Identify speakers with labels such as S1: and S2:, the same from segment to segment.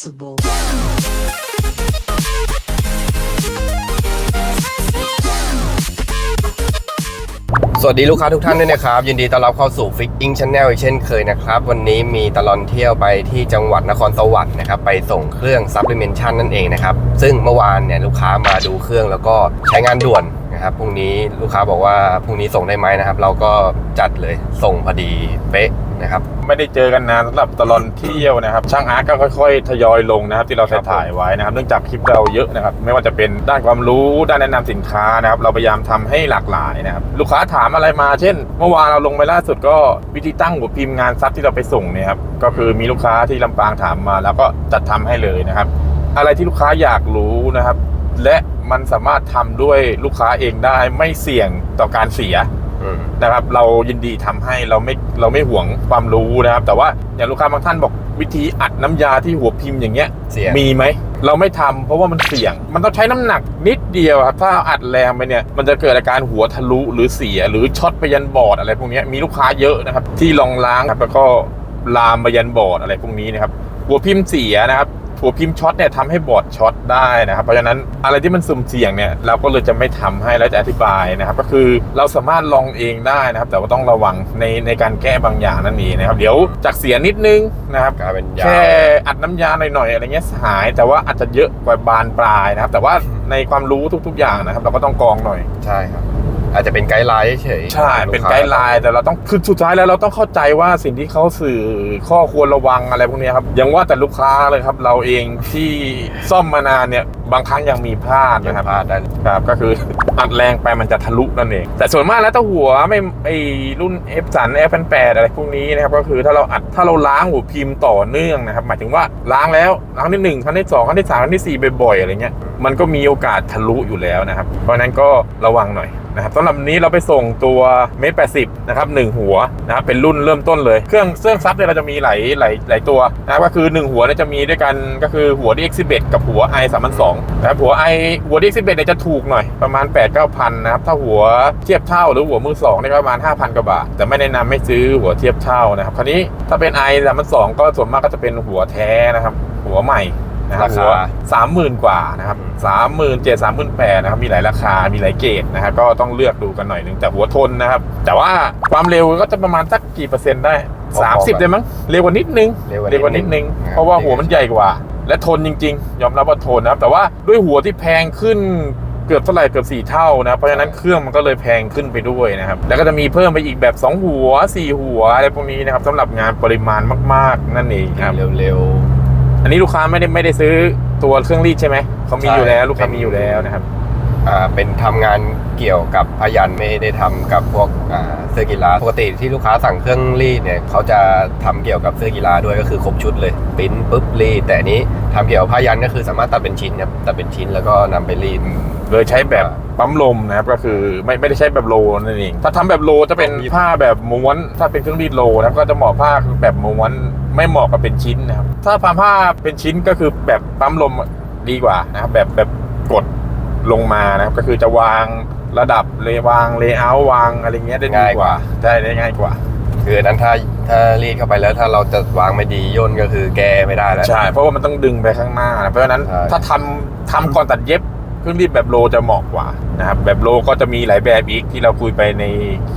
S1: responsible.
S2: สวัสดีลูกค้าทุกท่านด้วยนะครับ ยินดีต้อนรับเข้าสู่ Fixing Channel อีกเช่นเคยนะครับ วันนี้มีตลอนเที่ยวไปที่จังหวัดนครสวรรค์นะครับ ไปส่งเครื่อง Supplementation นั่นเองนะครับ ซึ่งเมื่อวานเนี่ยลูกค้ามาดูเครื่องแล้วก็ใช้งานด่วนนะครับพรุ่งนี้ลูกค้าบอกว่าพรุ่งนี้ส่งได้ไหมนะครับ เราก็จัดเลยส่งพอดีเป๊ะ นะครับ
S3: ไม่ได้เจอกันนานสำหรับตลอนเที่ยวนะครับ ช่างอาร์ตก็ค่อยๆ ทยอยลงนะครับ ที่เรา
S2: ครับผม
S3: ถ่ายไว้นะครับ เนื่องจากคลิปเราเยอะนะครับ ไม่ว่าจะเป็นด้านความรู้ด้านแนะนำสินค้านะครับ เราพยายามทำให้หลากหลายนะครับ ลูกค้าถามอะไรมา เช่น เมื่อวานเราลงไปล่าสุดก็วิธีตั้งหัวพิมพ์งานซับที่เราไปส่งเนี่ยครับ ก็คือมีลูกค้าที่ลำปางถามมา แล้วก็จัดทำให้เลยนะครับ อะไรที่ลูกค้าอยากรู้นะครับ และมันสามารถทำด้วยลูกค้าเองได้ไม่เสี่ยงต่อการเสีย นะครับ เรายินดีทำให้เราไม่เราไม่หวงความรู้นะครับ แต่ว่าอย่างลูกค้าบางท่านบอกวิธีอัดน้ำยาที่หัวพิมพ์อย่างเงี้ย
S2: เสี่ยง
S3: มีไหมเราไม่ทำเพราะว่ามันเสี่ยง มันต้องใช้น้ำหนักนิดเดียวครับ ถ้าอัดแรงไปเนี่ยมันจะเกิดอาการหัวทะลุหรือเสีย หรือช็อตไปยันบอร์ดอะไรพวกเนี้ยมีลูกค้าเยอะนะครับ ที่ลองล้างครับแล้วก็ลามไปยันบอร์ดอะไรพวกนี้นะครับหัวพิมพ์เสียนะครับ หัวพิมพ์ช็อตเนี่ยทำให้บอร์ดช็อตได้นะครับ เพราะฉะนั้นอะไรที่มันสุ่มเสี่ยงเนี่ยเราก็เลยจะไม่ทำให้แล้วจะอธิบายนะครับ ก็คือเราสามารถลองเองได้นะครับ แต่ว่าต้องระวังในในการแก้บางอย่างนั่นเองนะครับ เดี๋ยวจากเสียนิดนึงนะครับ
S2: กลายเป็นยาว
S3: แค่อัดน้ำยาหน่อยๆอะไรเงี้ยหาย แต่ว่าอาจจะเยอะกว่าบานปลายนะครับ แต่ว่าในความรู้ทุก ๆ อย่างนะครับ เราก็ต้องกรองหน่อย
S2: ใช่ครับ อาจจะเป็นไกด์ไลน์เฉยๆ
S3: ใช่ เป็น
S2: ลูค้า
S3: ไกด์ไลน์แต่เราต้องคือสุดท้ายแล้วเราต้องเข้าใจว่าสิ่งที่เขาสื่อข้อควรระวังอะไรพวกเนี้ยครับยังว่าแต่ลูกค้าเลยครับ เราเองที่ซ่อมมานานเนี่ยบางครั้งยังมีพลาด
S2: ยัง
S3: นะครับ
S2: พลาดได้
S3: ครับก็คือัดแรงไปมันจะทะลุนั่นเอง แต่ส่วนมากแล้วถ้าหัวไม่ไอรุ่น F สัน F แปดอะไรพวกนี้นะครับก็คือถ้าเราอัดถ้าเราล้างหัวพิมพ์ต่อเนื่องนะครับหมายถึงว่าล้างแล้วล้างที่หนึ่งครั้งที่สองครั้งที่สามครั้งที่สี่บ่อยๆอะไรเงี้ยมันก็มีโอกาสทะลุอยู่แล้วนะครับ เพราะฉะนั้นก็ระวังหน่อยนะครับสำหรับนี้เราไปส่งตัวเมตรแปดสิบนะครับหนึ่งหัวนะครับเป็นรุ่นเริ่มต้นเลย เครื่องเครื่องซับเนี่ยเราจะมีหลายหลายหลายตัวนะก็คือหนึ่งหัวเนี่ยจะมีด้วยกันก็คือหัว DX11 กับหัว i 3 0 0นะครับหัว i หัว DX11 เนี่ยจะถูกหน่อยประมาณ8 9 0 0 0นะครับถ้าหัวเทียบเท่าหรือหัวมือสองเนี่ยก็ประมาณ5,000กว่าบาท แต่ไม่แนะนำไม่ซื้อหัวเทียบเท่านะครับ คราวนี้ถ้าเป็น i 3 0 0ก็ส่วนมากก็จะเป็นหัวแท้นะครับ หัวใหม่นะครับ
S2: ราคา
S3: หัวสามหมื่นกว่านะครับสามหมื่นเจ็ดสามหมื่นแปดนะครับมีหลายราคา มีหลายเกรดนะครับก็ต้องเลือกดูกันหน่อยหนึงแต่หัวทนนะครับ แต่ว่าความเร็วก็จะประมาณสักกี่เปอร์เซ็นต์ได้
S2: พอๆ
S3: สามสิบ
S2: กัน
S3: ได้มั้งเร็วกว่านิดนึง
S2: เร็วกว่านิดนึง
S3: กว่านิดนึง
S2: นะครับ
S3: เพราะว่าหัวมันใหญ่กว่า และทนจริง ๆ ยอมรับว่าทนนะครับ แต่ว่าด้วยหัวที่แพงขึ้น เกือบเท่าไหร่เกือบสี่เท่านะเพราะฉะนั้นเครื่องมันก็เลยแพงขึ้นไปด้วยนะครับแล้วก็จะมีเพิ่มไปอีกแบบ 2 หัว 4 หัวอะไรพวกนี้นะครับสำหรับงานปริมาณมาก ๆ นั่นเองครับ
S2: เร็ว
S3: อันนี้ลูกค้าไม่ได้ไม่ได้ซื้อตัวเครื่องรีดใช่ไหมเขามี
S2: ใช่
S3: อยู่แล้วลูกค้า
S2: เป็น
S3: มีอยู่แล้วนะครับ
S2: ๆอ่า เป็นทำงานเกี่ยวกับพยันไม่ได้ทำกับพวกอ่าเสื้อกีฬาปกติที่ลูกค้าสั่งเครื่องรีดเนี่ยเขาจะทำเกี่ยวกับเสื้อกีฬาด้วยก็คือครบชุดเลยปริ้นปุ๊บรีดแต่อันนี้ทำเกี่ยวกับพยันก็คือสามารถตัดเป็นชิ้นครับตัดเป็นชิ้นแล้วก็นำไปรีด
S3: โดยใช้แบบปั๊มลมนะครับก็คือไม่ไม่ได้ใช้แบบโลนั่นเองถ้าทำแบบโลจะเป็นผ้าแบบม้วน ถ้าเป็นเครื่องรีดโลนะครับก็จะเหมาะผ้าแบบม้วนไม่เหมาะกับเป็นชิ้นนะครับถ้าทำผ้าเป็นชิ้นก็คือแบบปั๊มลมดีกว่านะครับแบบแบบกด ลงมานะครับ ก็คือจะวางระดับเลยวางเลเยอร์วางอะไรเงี้ยได้ดี
S2: ง่าย
S3: ก
S2: ก
S3: ว่า
S2: ว่า
S3: ได้ได้ง่ายกว่า
S2: คืออันนั้นถ้าถ้ารีดเข้าไปแล้วถ้าเราจะวางไม่ดีย่นก็คือแก้ไม่ได้แล้ว
S3: ใช่เพราะว่ามันต้องดึงไปข้างหน้านะเพราะฉะนั้น
S2: ใช่
S3: ถ้าทำทำก่อนตัดเย็บเครื่องรีดแบบโลจะเหมาะกว่านะครับแบบโลก็จะมีหลายแบบอีกที่เราคุยไปใน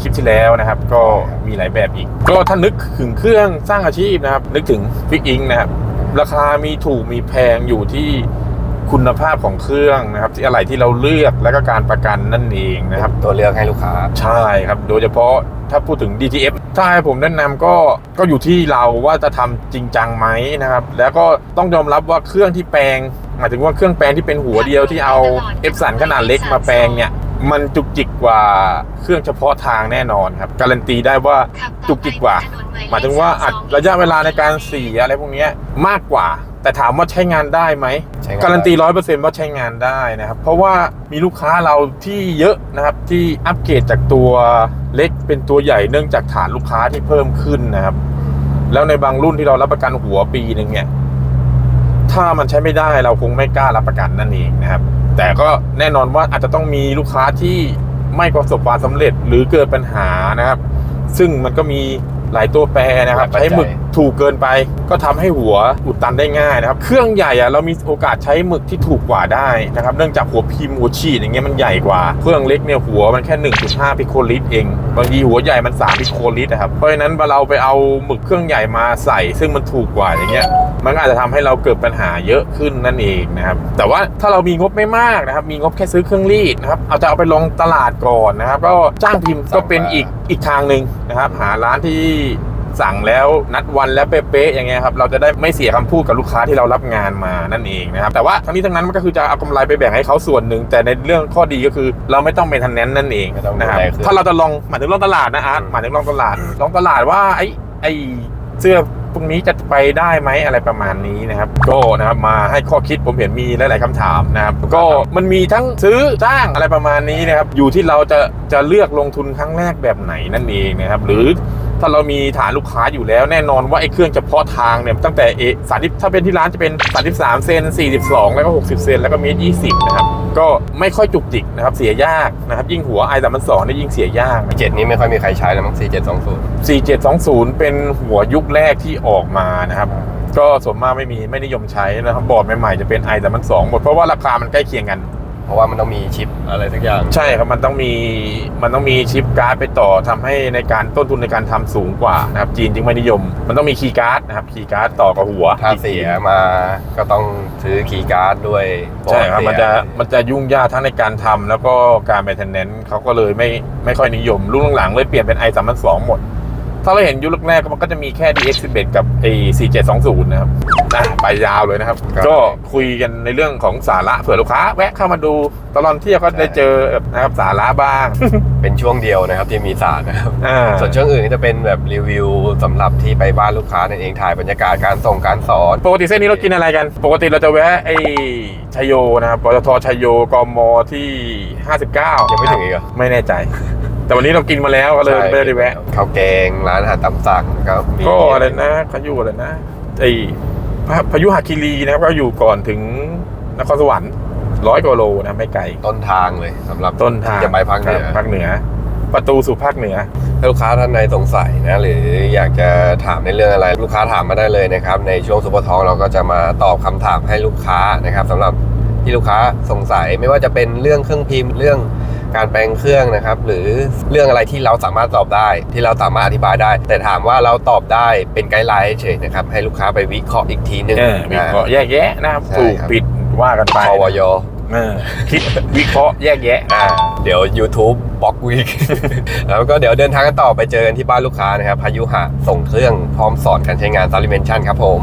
S3: คลิปที่แล้วนะครับ ก็มีหลายแบบอีก ก็ถ้านึกถึงเครื่องสร้างอาชีพนะครับ นึกถึงฟิกอิงนะครับราคามีถูกมีแพงอยู่ที่ คุณภาพของเครื่องนะครับที่อะไรที่เราเลือกแล้วก็การประกันนั่นเองนะครับ
S2: ตัวเลือกให้ลูกค้า
S3: ใช่ครับ โดยเฉพาะถ้าพูดถึง DTF ถ้าให้ผมแนะนำก็ก็อยู่ที่เราว่าจะทำจริงจังไหมนะครับ แล้วก็ต้องยอมรับว่าเครื่องที่แปลงหมายถึงว่าเครื่องแปลงที่เป็นหัวเดียวที่เอา F สันขนาดเล็กมาแปลงเนี่ยมันจุกจิกกว่าเครื่องเฉพาะทางแน่นอนครับ การันตีได้ว่าจุกจิกกว่า หมายถึงว่าอัดระยะเวลาในการเสียอะไรพวกเนี้ยมากกว่า แต่ถามว่าใช้งานได้ไหม
S2: ใช้งานได้
S3: การันตีร้อยเปอร์เซ็นต์ว่าใช้งานได้นะครับ เพราะว่ามีลูกค้าเราที่เยอะนะครับที่อัปเกรดจากตัวเล็กเป็นตัวใหญ่เนื่องจากฐานลูกค้าที่เพิ่มขึ้นนะครับ แล้วในบางรุ่นที่เรารับประกันหัวปีหนึ่งเนี่ย ถ้ามันใช้ไม่ได้เราคงไม่กล้ารับประกันนั่นเองนะครับ แต่ก็แน่นอนว่าอาจจะต้องมีลูกค้าที่ไม่ประสบความสำเร็จหรือเกิดปัญหานะครับ ซึ่งมันก็มีหลายตัวแปรนะครับ
S2: หลายปัจจัย
S3: ใช้หมึก ถูกเกินไปก็ทำให้หัวอุดตันได้ง่ายนะครับ เครื่องใหญ่อะเรามีโอกาสใช้หมึกที่ถูกกว่าได้นะครับ เนื่องจากหัวพิมพ์หัวฉีดอย่างเงี้ยมันใหญ่กว่า เครื่องเล็กเนี่ยหัวมันแค่ 1.5 พิโคลิตรเอง บางทีหัวใหญ่มัน 3 พิโคลิตรนะครับ เพราะฉะนั้นเวลาเราไปเอาหมึกเครื่องใหญ่มาใส่ซึ่งมันถูกกว่าอย่างเงี้ยมันอาจจะทำให้เราเกิดปัญหาเยอะขึ้นนั่นเองนะครับ แต่ว่าถ้าเรามีงบไม่มากนะครับ มีงบแค่ซื้อเครื่องรีดนะครับ เอาจะเอาไปลงตลาดก่อนนะครับ ก็จ้างพิมพ์ก็เป็นอีกอีกทางหนึ่งนะครับ หาร้านที่ สั่งแล้วนัดวันแล้วเป๊ะๆอย่างเงี้ยครับเราจะได้ไม่เสียคำพูดกับลูกค้าที่เรารับงานมานั่นเองนะครับแต่ว่าทั้งนี้ทั้งนั้นมันก็คือจะเอากำไรไปแบ่งให้เขาส่วนหนึ่งแต่ในเรื่องข้อดีก็คือ เราไม่ต้องเป็นทันแนนนั่นเอง
S2: ไม่ต้อง
S3: นะครับ
S2: ดูแลเครื่อง
S3: ถ้าเราจะลองหมายถึงลองตลาดนะอาร์ตหมายถึงลองตลาด
S2: อืม
S3: ลองตลาดว่าไอ้ไอ้เสื้อพวกนี้จะไปได้ไหมอะไรประมาณนี้นะครับ ก็นะครับมาให้ข้อคิดผมเห็นมีหลาย ๆคำถามนะครับ ก็มันมีทั้งซื้อจ้างอะไรประมาณนี้นะครับ อยู่ที่เราจะจะเลือกลงทุนครั้งแรกแบบไหนนั่นเองนะครับ หรือ ถ้าเรามีฐานลูกค้าอยู่แล้วแน่นอนว่าไอ้เครื่องเฉพาะทางเนี่ยตั้งแต่เอสาถ้าเป็นที่ร้านจะเป็น33เซน42 แล้วก็ 60 เซนแล้วก็เมตร20 นะครับ ก็ไม่ค่อยจุกจิกนะครับเสียยากนะครับ ยิ่งหัวไอแต่มันสองนี่ยิ่งเสียยาก
S2: เจ็ดนี้ไม่ค่อยมีใครใช้แล้วมั้ง4720
S3: 4720 เป็นหัวยุคแรกที่ออกมานะครับ ก็ส่วนมากไม่มีไม่นิยมใช้นะครับบอร์ดใหม่ๆจะเป็นไอแต่มันสองหมดเพราะว่าราคามันใกล้เคียงกัน
S2: เพราะว่ามันต้องมีชิปอะไรสักอย่าง
S3: ใช่ครับมันต้องมีมันต้องมีชิปการ์ดไปต่อทำให้ในการต้นทุนในการทำสูงกว่านะครับจีนจึงไม่นิยม มันต้องมีคีย์การ์ดนะครับคีย์การ์ดต่อกับหัว
S2: ถ้าเสียมาก็ต้องซื้อคีย์การ์ดด้วย
S3: ใช่ครับ
S2: เสีย
S3: มันจะมันจะยุ่งยากทั้งในการทำแล้วก็การ maintenance เขาก็เลยไม่ไม่ค่อยนิยมรุ่นหลังๆเลยเปลี่ยนเป็น i 3 2 2หมด ถ้าเราเห็นยุคแรกๆมันก็จะมีแค่ DX 11 กับไอ้4720 นะครับอะไปยาวเลยนะครับก็คุยกันในเรื่องของสาระเผื่อลูกค้า แวะเข้ามาดูตลอดเที่ยวก็ได้เจอนะครับสาระบ้าง
S2: เป็นช่วงเดียวนะครับที่มีสารนะครับ
S3: อ่า
S2: ส่วนช่วงอื่นก็จะเป็นแบบรีวิวสำหรับที่ไปบ้านลูกค้านั่นเองถ่ายบรรยากาศการส่งการสอน
S3: ปกติเส้นนี้เรากินอะไรกัน ปกติเราจะแวะไอ้ชัยโยนะครับปตทชัยโยกมที่ 59
S2: ยังไม่ถึงอีกเหรอ
S3: ไม่แน่ใจ แต่วันนี้เรากินมาแล้วก็เลยไม่ได้แวะ
S2: ข้าวแกงร้านอาหารตามสั่งก็มี
S3: ก็อะไรนะเขาอยู่อะไรนะไอ้พระพายุหาคิรีนะครับก็อยู่ก่อนถึงนครสวรรค์ร้อยกว่าโลนะไม่ไกล
S2: ต้นทางเลยสำหรับ
S3: ต้นทาง
S2: ที่จะไปภาคเหนือ
S3: ครับภาคเหนือ ประตูสู่ภาคเหนือ
S2: ถ้าลูกค้าท่านใดสงสัยนะหรืออยากจะถามในเรื่องอะไร ลูกค้าถามมาได้เลยนะครับ ในช่วงซุปเปอร์ทองเราก็จะมาตอบคำถามให้ลูกค้านะครับสำหรับที่ลูกค้าสงสัยไม่ว่าจะเป็นเรื่องเครื่องพิมพ์เรื่อง การแปลงเครื่องนะครับ หรือเรื่องอะไรที่เราสามารถตอบได้ ที่เราสามารถอธิบายได้ แต่ถามว่าเราตอบได้เป็นไกด์ไลน์เฉยๆนะครับ ให้ลูกค้าไปวิเคราะห์อีกทีหนึง
S3: เออวิเคราะห์แยกแยะนะครับ
S2: ใช่
S3: ถูก
S2: ครับ
S3: ผิดว่ากันไป
S2: คอวย
S3: เออคิดวิเคราะห์แยกแยะ
S2: อ่าเดี๋ยว YouTube บล็อกวีคแล้วก็เดี๋ยวเดินทางกันต่อไปเจอกันที่บ้านลูกค้านะครับพายุหะส่งเครื่องพร้อมสอนการใช้งาน s า l ิเมนชันครับผม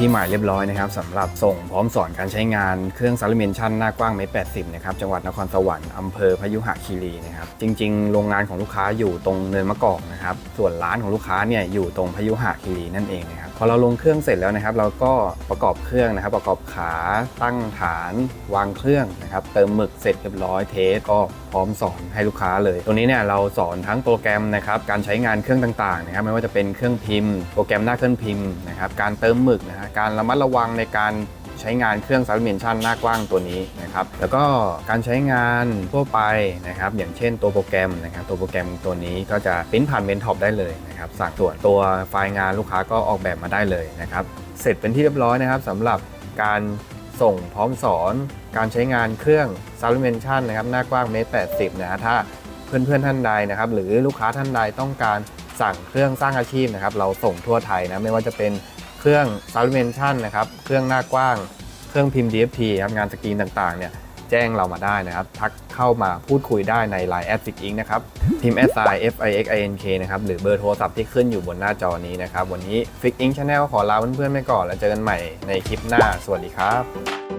S2: ที่หมายเรียบร้อยนะครับสำหรับส่งพร้อมสอนการใช้งานเครื่องซาลิเมนชันหน้ากว้างเมตร80นะครับจังหวัดนครสวรรค์อำเภอพยุหคีรีนะครับจริง ๆ โรงงานของลูกค้าอยู่ตรงเนินมะกอกนะครับส่วนร้านของลูกค้าเนี่ยอยู่ตรงพยุหคีรีนั่นเองนะครับ พอเราลงเครื่องเสร็จแล้วนะครับ เราก็ประกอบเครื่องนะครับ ประกอบขาตั้งฐานวางเครื่องนะครับ เติมหมึกเสร็จเรียบร้อยเทสก็พร้อมสอนให้ลูกค้าเลย ตัวนี้เนี่ยเราสอนทั้งโปรแกรมนะครับการใช้งานเครื่องต่างๆนะครับไม่ว่าจะเป็นเครื่องพิมพ์ โปรแกรมหน้าเครื่องพิมพ์นะครับการเติมหมึกนะฮะการระมัดระวังในการ ใช้งานเครื่องซัลเมนชั่นหน้ากว้างตัวนี้นะครับแล้วก็การใช้งานทั่วไปนะครับอย่างเช่นตัวโปรแกรมนะครับตัวโปรแกรมตัวนี้ก็จะปริ้นผ่านเมนท็อปได้เลยนะครับสั่งส่วนตัวไฟล์งานลูกค้าก็ออกแบบมาได้เลยนะครับเสร็จเป็นที่เรียบร้อยนะครับสำหรับการส่งพร้อมสอนการใช้งานเครื่อง s u b l i m a t i o n นะครับหน้ากว้างเมตร80นะฮะถ้าเพื่อนๆท่านใดนะครับหรือลูกค้าท่านใดต้องการสั่งเครื่องสร้างอาชีพนะครับเราส่งทั่วไทยนะไม่ว่าจะเป็น เครื่อง s u b l i m a t i o n นะครับ เครื่องหน้ากว้าง เครื่องพิมพ์ DFT ครับงานสกรีนต่างๆ เนี่ยแจ้งเรามาได้นะครับ ทักเข้ามาพูดคุยได้ใน Line แอดฟิกอิงนะครับพิมพ์ S I F I X I N K นะครับ หรือเบอร์โทรศัพท์ที่ขึ้นอยู่บนหน้าจอนี้นะครับ วันนี้ฟิกอิงชาแนลขอลาเพื่อนๆไปก่อน แล้วเจอกันใหม่ในคลิปหน้า สวัสดีครับ